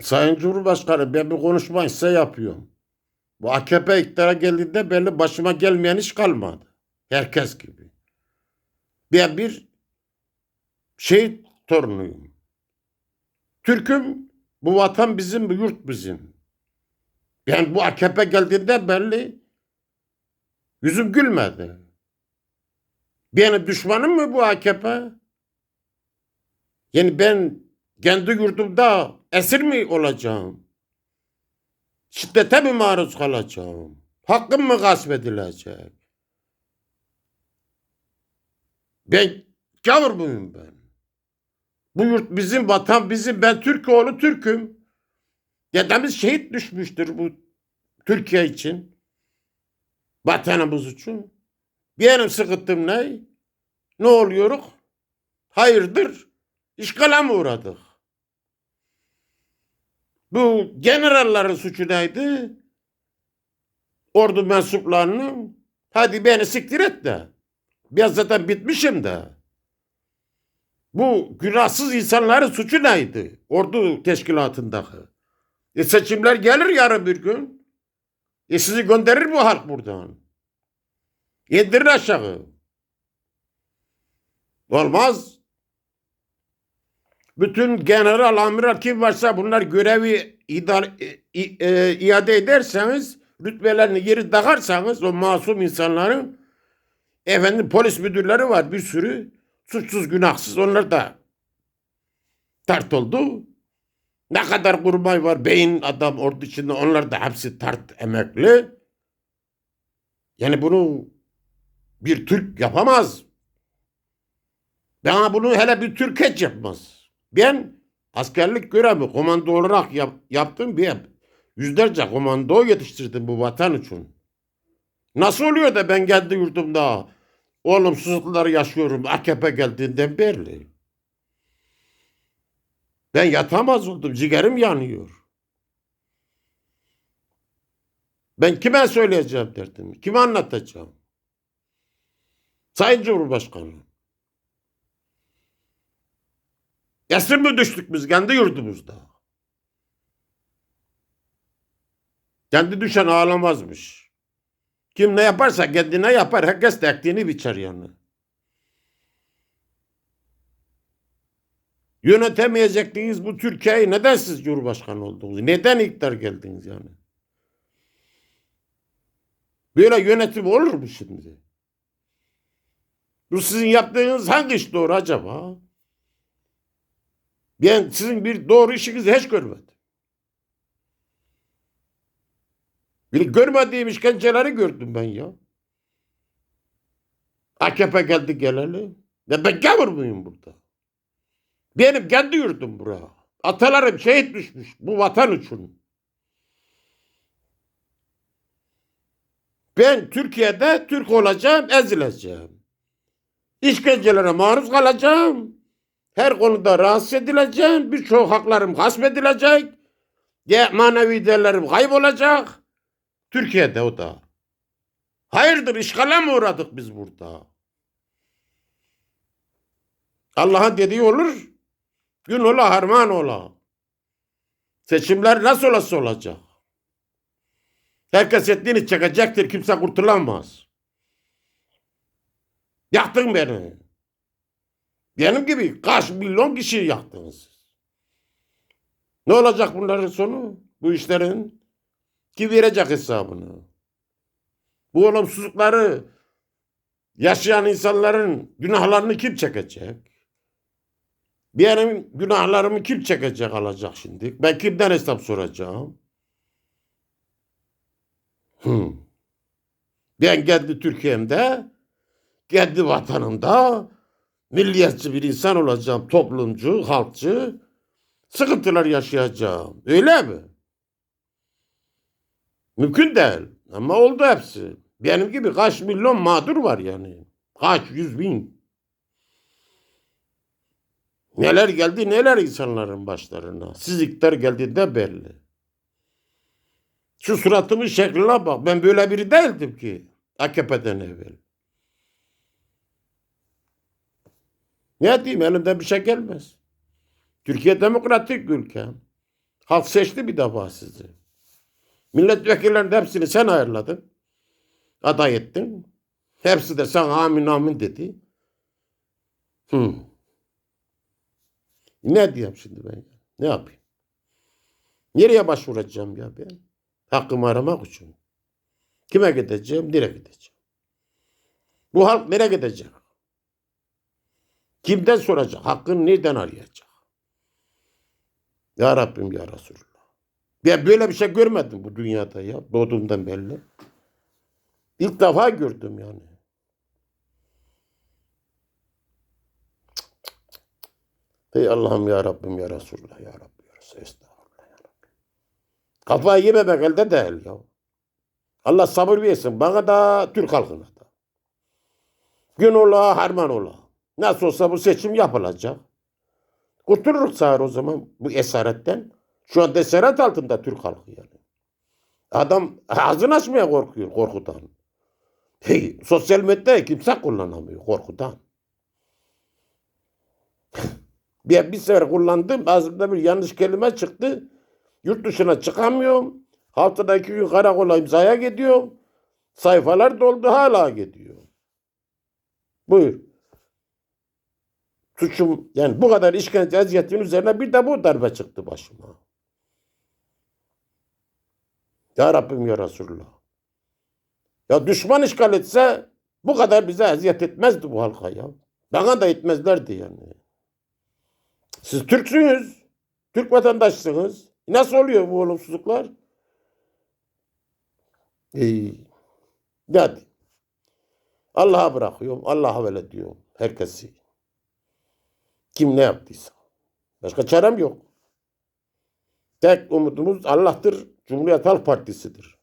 Sayın Cumhurbaşkanı ben bir konuşma size yapıyorum. Bu AKP iktidara geldiğinde belli başıma gelmeyen iş kalmadı. Herkes gibi. Ben bir şey torunuyum. Türk'üm, bu vatan bizim, bu yurt bizim. Ben bu AKP geldiğinde belli yüzüm gülmedi. Benim düşmanım mı bu AKP? Yani ben kendi yurdumda esir mi olacağım? Şiddete mi maruz kalacağım? Hakkım mı gasp edilecek? Ben gavur muyum ben? Bu yurt bizim, vatan bizim. Ben Türk oğlu Türk'üm. Dedemiz şehit düşmüştür bu Türkiye için. Vatanımız için. Benim sıkıntım ne? Ne oluyoruz? Hayırdır? İşgale mi uğradık? Bu generallerin suçu neydi? Ordu mensuplarının hadi beni siktir et de. Ben zaten bitmişim de. Bu günahsız insanların suçu neydi? Ordu teşkilatındaki. E seçimler gelir yarın bir gün. E sizi gönderir bu halk buradan. İndirin aşağı. Olmaz. Bütün general, amiral kim varsa bunlar görevi idare, i- e, iade ederseniz, rütbelerini geri takarsanız o masum insanların efendim polis müdürleri var bir sürü suçsuz günahsız onlar da tart oldu. Ne kadar kurmay var beyin adam ordu içinde onlar da hepsi tart emekli. Yani bunu bir Türk yapamaz. Bana bunu hele bir Türk hiç yapmaz. Ben askerlik görevi komando olarak yap, yaptım. Ben yüzlerce komando yetiştirdim bu vatan için. Nasıl oluyor da ben kendi yurdumda olumsuzlukları yaşıyorum AKP geldiğinden beri. Ben yatamaz oldum. Ciğerim yanıyor. Ben kime söyleyeceğim derdim. Kime anlatacağım? Sayın Cumhurbaşkanı. Esir mi düştük biz kendi yurdumuzda? Kendi düşen ağlamazmış. Kim ne yaparsa kendine yapar. Herkes de biçer yani. Yönetemeyecektiniz bu Türkiye'yi. Neden siz Cumhurbaşkanı oldunuz? Neden iktidar geldiniz yani? Böyle yönetim olur mu şimdi? Bu sizin yaptığınız hangi iş doğru acaba? Ben sizin bir doğru işinizi hiç görmedim. Bir görmediğim işkenceleri gördüm ben ya. AKP geldi geleli. Ya ben gavur muyum burada? Benim kendi yurdum bura. Atalarım şehit düşmüş bu vatan için. Ben Türkiye'de Türk olacağım, ezileceğim. İşkencelere maruz kalacağım. Her konuda rahatsız edileceğim. Birçok haklarım gasp edilecek. Ya manevi değerlerim kaybolacak. Türkiye'de o da. Hayırdır işgale mi uğradık biz burada? Allah'ın dediği olur. Gün ola harman ola. Seçimler nasıl olası olacak? Herkes ettiğini çekecektir. Kimse kurtulamaz. Yaktın beni. Benim gibi kaç milyon kişi yaktınız. Ne olacak bunların sonu? Bu işlerin? Kim verecek hesabını? Bu olumsuzlukları yaşayan insanların günahlarını kim çekecek? Benim günahlarımı kim çekecek alacak şimdi? Ben kimden hesap soracağım? Hmm. Ben kendi Türkiye'mde, kendi vatanımda milliyetçi bir insan olacağım. Toplumcu, halkçı. Sıkıntılar yaşayacağım. Öyle mi? Mümkün değil. Ama oldu hepsi. Benim gibi kaç milyon mağdur var yani. Kaç yüz bin. Neler geldi neler insanların başlarına. Siz iktidar geldiğinde belli. Şu suratımın şekline bak. Ben böyle biri değildim ki. AKP'den evvel. Ne diyeyim elimden bir şey gelmez. Türkiye demokratik ülke. Halk seçti bir defa sizi. Milletvekillerinin hepsini sen ayarladın. Aday ettin. Hepsi de sana amin amin dedi. Hı. Ne diyeyim şimdi ben? Ne yapayım? Nereye başvuracağım ya ben? Hakkımı aramak için. Kime gideceğim? Nereye gideceğim? Bu halk nereye gidecek? Kimden soracak? Hakkını nereden arayacak? Ya Rabbim ya Resulullah. Ben böyle bir şey görmedim bu dünyada ya. Doğduğumdan belli. İlk defa gördüm yani. Ey Allah'ım ya Rabbim ya Resulullah ya Rabbi ya Resulullah. Estağfurullah ya Rabbi. Kafayı yememek elde değil ya. Allah sabır versin bana da Türk halkına da. Gün ola harman ola. Nasıl olsa bu seçim yapılacak. Kurtuluruz sağır o zaman bu esaretten. Şu anda esaret altında Türk halkı yani. Adam ağzını açmaya korkuyor korkudan. Hey, sosyal medyayı kimse kullanamıyor korkudan. bir, bir sefer kullandım. Ağzımda bir yanlış kelime çıktı. Yurt dışına çıkamıyorum. Haftada iki gün karakola imzaya gidiyorum. Sayfalar doldu hala gidiyor. Buyur. Suçum yani bu kadar işkence eziyetin üzerine bir de bu darbe çıktı başıma. Ya Rabbim ya Resulullah. Ya düşman işgal etse bu kadar bize eziyet etmezdi bu halka ya. Bana da etmezlerdi yani. Siz Türksünüz. Türk vatandaşsınız. Nasıl oluyor bu olumsuzluklar? Ee, hadi. Allah'a bırakıyorum. Allah'a böyle diyorum. Herkesi. Kim ne yaptıysa. Başka çarem yok. Tek umudumuz Allah'tır. Cumhuriyet Halk Partisi'dir.